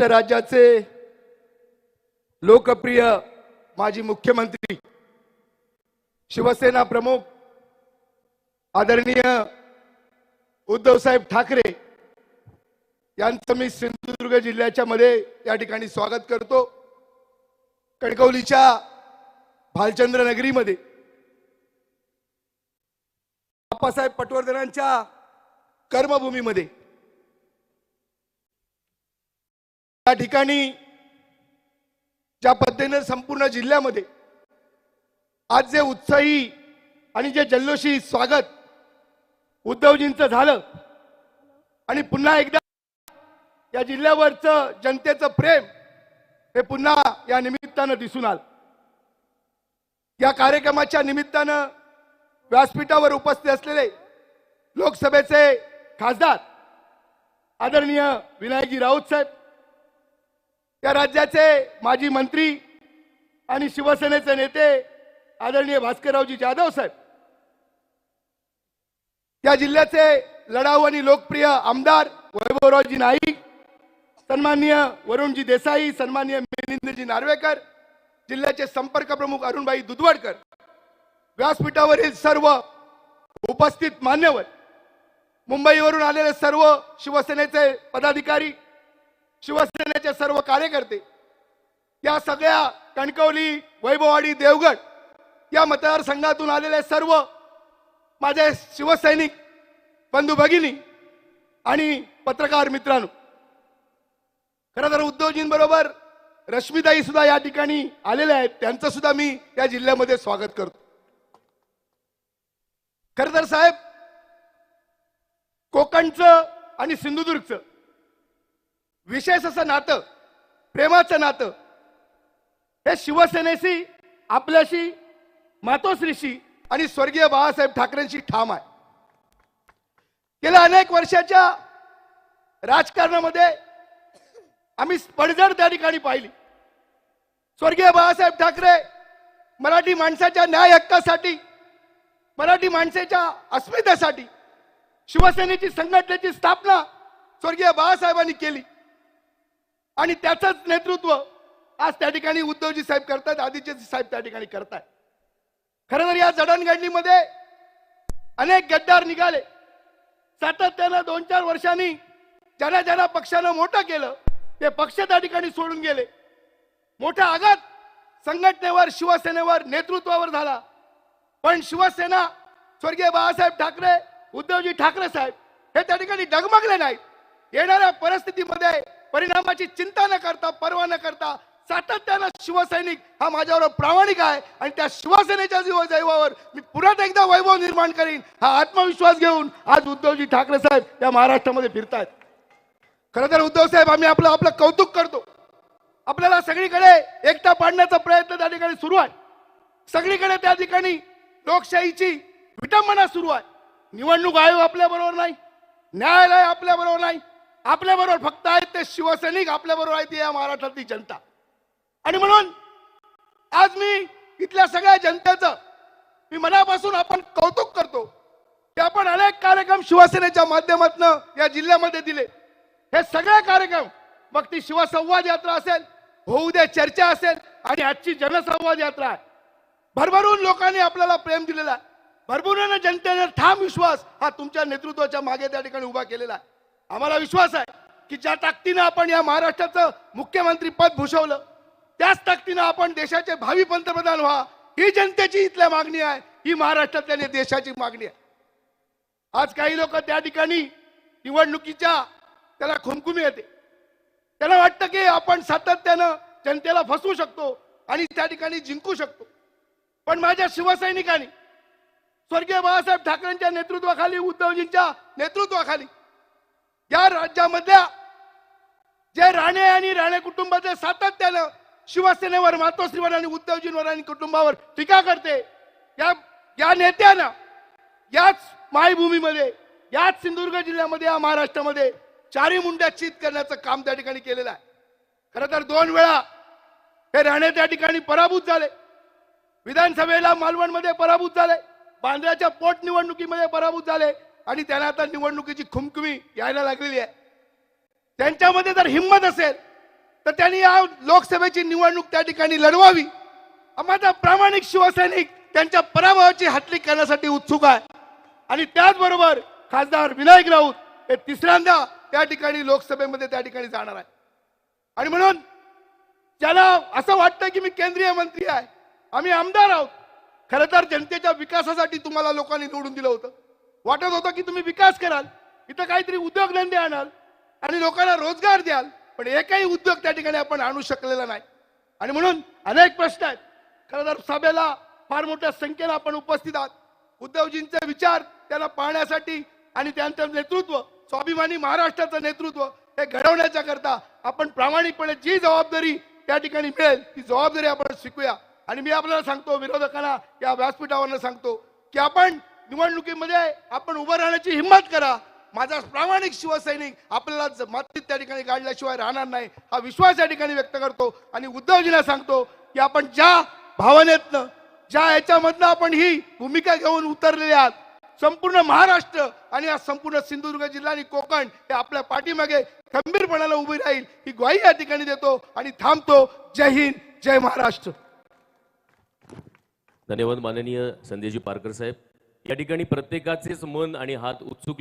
राज्याचे लोकप्रिय माजी मुख्यमंत्री शिवसेना प्रमुख आदरणीय उद्धवसाहेब ठाकरे यांचं मी सिंधुदुर्ग जिल्ह्याच्या मध्ये या ठिकाणी स्वागत करतो. कणकवलीच्या भालचंद्र नगरीमध्ये बाप्पासाहेब पटवर्धनांच्या कर्मभूमीमध्ये या ठिकाणी ज्या पद्धतीने संपूर्ण जिल्ह्यामध्ये आज जे उत्साही आणि जे जल्लोषी स्वागत उद्धवजींचं झालं आणि पुन्हा एकदा या जिल्ह्यावरचं जनतेचं प्रेम हे पुन्हा या निमित्तानं दिसून आलं. या कार्यक्रमाच्या निमित्तानं व्यासपीठावर उपस्थित असलेले लोकसभेचे खासदार आदरणीय विनायकजी राऊत साहेब या राज्याचे माजी मंत्री आणि शिवसेनेचे नेते आदरणीय भास्कररावजी जाधव साहेब. या जिल्ह्याचे लढाऊ आणि लोकप्रिय आमदार वैभवरावजी नाईक सन्माननीय वरुणजी देसाई सन्माननीय मिलिंदजी नार्वेकर जिल्ह्याचे संपर्क प्रमुख अरुणबाई दुधवडकर व्यासपीठावरील सर्व उपस्थित मान्यवर मुंबईवरून आलेले सर्व शिवसेनेचे पदाधिकारी पक्षाचे सर्व कार्यकर्ते या सगळ्या कणकवली वैभववाडी देवगड या मतदारसंघातून आलेले सर्व माझे शिवसैनिक बंधू भगिनी आणि पत्रकार मित्रांनो खरं तर उद्धवजींबरोबर रश्मीताई सुद्धा या ठिकाणी आलेल्या आहेत. त्यांचं सुद्धा मी या जिल्ह्यामध्ये स्वागत करतो. खरं तर साहेब कोकणचं आणि सिंधुदुर्गचं विशेष असं नातं प्रेमाचं नातं. हे शिवसेनेशी आपल्याशी मातोश्रीशी आणि स्वर्गीय बाळासाहेब ठाकरेंशी ठाम आहे. गेल्या अनेक वर्षाच्या राजकारणामध्ये आम्ही पडझड त्या ठिकाणी पाहिली. स्वर्गीय बाळासाहेब ठाकरे मराठी माणसाच्या न्याय हक्कासाठी मराठी माणसाच्या अस्मितेसाठी शिवसेनेची संघटनेची स्थापना स्वर्गीय बाळासाहेबांनी केली. आणि त्याचंच नेतृत्व आज त्या ठिकाणी उद्धवजी साहेब करतात आदित्य साहेब त्या ठिकाणी करतायत. खरं तर या जडणघडणीमध्ये अनेक गद्दार निघाले. सातत्यानं दोन चार वर्षांनी ज्यांना ज्यांना पक्षानं मोठं केलं ते पक्ष त्या ठिकाणी सोडून गेले. मोठा आघात संघटनेवर शिवसेनेवर नेतृत्वावर झाला. पण शिवसेना स्वर्गीय बाळासाहेब ठाकरे उद्धवजी ठाकरे साहेब हे त्या ठिकाणी डगमगले नाहीत. येणाऱ्या परिस्थितीमध्ये परिणामाची चिंता न करता पर्वा न करता सातत्यानं शिवसैनिक हा माझ्यावर प्रामाणिक आहे आणि त्या शिवसेनेच्या जीव दैवावर मी पुन्हा एकदा वैभव निर्माण करीन हा आत्मविश्वास घेऊन आज उद्धवजी ठाकरे साहेब या महाराष्ट्रामध्ये फिरतायत. खरं तर उद्धव साहेब आम्ही आपलं आपलं कौतुक करतो. आपल्याला सगळीकडे एकटा पाडण्याचा प्रयत्न त्या ठिकाणी सुरू आहे. सगळीकडे त्या ठिकाणी लोकशाहीची विटंबना सुरू आहे. निवडणूक आयोग आपल्याबरोबर नाही न्यायालय आपल्याबरोबर नाही आपल्या बरोबर फक्त आहेत ते शिवसैनिक आपल्या बरोबर आहेत या महाराष्ट्रातली जनता. आणि म्हणून आज मी इथल्या सगळ्या जनतेचं मी मनापासून आपण कौतुक करतो की आपण अनेक कार्यक्रम शिवसेनेच्या माध्यमातून या जिल्ह्यामध्ये दिले. हे सगळे कार्यक्रम मग ती शिवसंवाद यात्रा असेल होऊ द्या चर्चा असेल आणि आजची जनसंवाद यात्रा आहे. भरभरून लोकांनी आपल्याला प्रेम दिलेला आहे. भरभरून जनतेने ठाम विश्वास हा तुमच्या नेतृत्वाच्या मागे त्या ठिकाणी उभा केलेला आहे. आम्हाला विश्वास आहे की ज्या ताकदीनं आपण या महाराष्ट्राचं मुख्यमंत्री पद भूषवलं त्याच ताकदीनं आपण देशाचे भावी पंतप्रधान व्हा ही जनतेची इथल्या मागणी आहे ही महाराष्ट्रातल्या देशाची मागणी आहे. आज काही लोक त्या ठिकाणी निवडणुकीच्या त्याला खुमखुमी येते. त्याला वाटतं की आपण सातत्यानं जनतेला फसवू शकतो आणि त्या ठिकाणी जिंकू शकतो. पण माझ्या शिवसैनिकांनी स्वर्गीय बाळासाहेब ठाकरेंच्या नेतृत्वाखाली उद्धवजींच्या नेतृत्वाखाली या राज्यामधल्या जे राणे आणि राणे कुटुंबाचे सातत्यानं शिवसेनेवर मातोश्रीवर आणि उद्धवजींवर आणि कुटुंबावर टीका करते या या नेत्यानं याच मायभूमीमध्ये याच सिंधुदुर्ग जिल्ह्यामध्ये या महाराष्ट्रामध्ये चारी मुंड्या चित करण्याचं काम त्या ठिकाणी केलेलं आहे. खरं तर दोन वेळा हे राणे त्या ठिकाणी पराभूत झाले. विधानसभेला मालवणमध्ये पराभूत झाले. बांद्र्याच्या पोटनिवडणुकीमध्ये पराभूत झाले. आणि त्यांना आता निवडणुकीची खुमखुमी यायला लागलेली आहे. त्यांच्यामध्ये जर हिंमत असेल तर त्यांनी या लोकसभेची निवडणूक त्या ठिकाणी लढवावी. माझा प्रामाणिक शिवसैनिक त्यांच्या पराभवाची हातली करण्यासाठी उत्सुक आहे. आणि त्याचबरोबर खासदार विनायक राऊत हे तिसऱ्यांदा त्या ठिकाणी लोकसभेमध्ये त्या ठिकाणी जाणार आहे. आणि म्हणून ज्याला असं वाटतं की मी केंद्रीय मंत्री आहे. आम्ही आमदार आहोत. खरं तर जनतेच्या विकासासाठी तुम्हाला लोकांनी निवडून दिलं होतं. वाटत होतं की तुम्ही विकास कराल इथं काहीतरी उद्योगधंदे आणाल आणि लोकांना रोजगार द्याल पण एकही उद्योग त्या ठिकाणी आपण आणू शकलेला नाही. आणि म्हणून अनेक प्रश्न आहेत. खरं तर सभेला फार मोठ्या संख्येनं आपण उपस्थित आहात. उद्धवजींचे विचार त्यांना पाहण्यासाठी आणि त्यांचं नेतृत्व स्वाभिमानी महाराष्ट्राचं नेतृत्व हे घडवण्याच्या करता आपण प्रामाणिकपणे जी जबाबदारी त्या ठिकाणी मिळेल ती जबाबदारी आपण शिकूया आणि मी आपल्याला सांगतो विरोधकांना या व्यासपीठावरनं सांगतो की आपण निवडणुकीमध्ये आपण उभं राहण्याची हिंमत करा. माझा प्रामाणिक शिवसैनिक आपल्याला मातीत त्या ठिकाणी गाडल्याशिवाय राहणार नाही हा विश्वास या ठिकाणी व्यक्त करतो. आणि उद्धवजींना सांगतो की आपण ज्या भावनेतनं ज्या याच्यामधनं आपण ही भूमिका घेऊन उतरलेले आहात संपूर्ण महाराष्ट्र आणि आज संपूर्ण सिंधुदुर्ग जिल्हा आणि कोकण हे आपल्या पाठीमागे खंबीरपणाला उभी राहील ही ग्वाही या ठिकाणी देतो आणि थांबतो. जय हिंद जय महाराष्ट्र. धन्यवाद माननीय संदेशजी पारकर साहेब. या ठिकाणी प्रत्येकाचेच मन आणि हात उत्सुकले